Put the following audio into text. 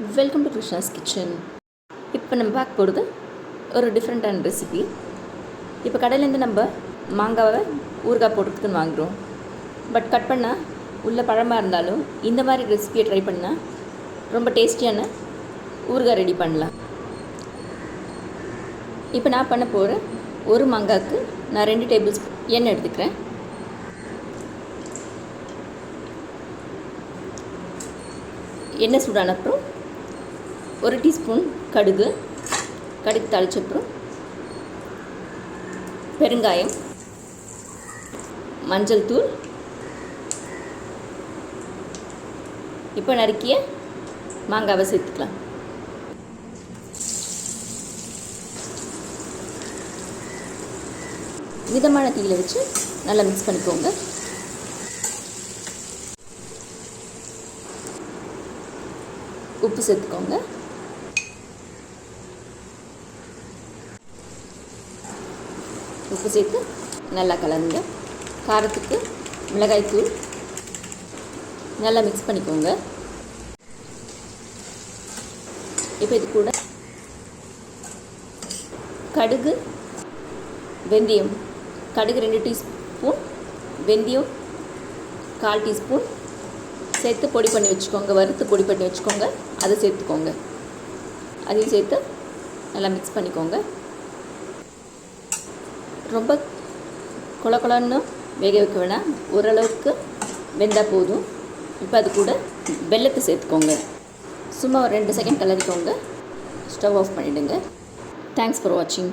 Welcome to Krishna's kitchen இப்போ நம்ம பார்க்க போகிறது ஒரு டிஃப்ரெண்ட்டான ரெசிபி இப்போ கடையிலேருந்து நம்ம மாங்காவை ஊறுகாய் போடுறதுக்குன்னு வாங்குகிறோம் பட் கட் பண்ணால் உள்ள பழமாக இருந்தாலும் இந்த மாதிரி ரெசிபியை ட்ரை பண்ணால் ரொம்ப டேஸ்டியான ஊறுகாய் ரெடி பண்ணலாம். இப்போ நான் பண்ண போகிற ஒரு மாங்காய்க்கு நான் ரெண்டு டேபிள் ஸ்பூன் எண்ணெய் எடுத்துக்கிறேன். எண்ணெய் சூடான அப்புறம் ஒரு டீஸ்பூன் கடுகு கடுகு தாளிச்சப்புறம் பெருங்காயம் மஞ்சள் தூள். இப்போ நறுக்கிய மாங்காவை சேர்த்துக்கலாம். மிதமான தீயில் வச்சு நல்லா மிக்ஸ் பண்ணிக்கோங்க. உப்பு சேர்த்துக்கோங்க. உப்பு சேர்த்து நல்லா கலந்துங்க காரத்துக்கு மிளகாய்த்தூள் நல்லா மிக்ஸ் பண்ணிக்கோங்க. இப்போ இது கூட கடுகு வெந்தயம் கடுகு ரெண்டு டீஸ்பூன் வெந்தயம் கால் டீஸ்பூன் சேர்த்து பொடி பண்ணி வச்சுக்கோங்க வறுத்து பொடி பண்ணி வச்சுக்கோங்க. அதை சேர்த்துக்கோங்க. அதையும் சேர்த்து நல்லா மிக்ஸ் பண்ணிக்கோங்க. ரொம்ப கொல கொலன்னு வேக வைக்க வேணாம் ஓரளவுக்கு வெந்தால் போதும். இப்போ அது கூட வெள்ளத்தை சேர்த்துக்கோங்க. சும்மா ஒரு ரெண்டு செகண்ட் கலரிக்கோங்க ஸ்டவ் ஆஃப் பண்ணிவிடுங்க தேங்க்ஸ் ஃபார் வாட்சிங்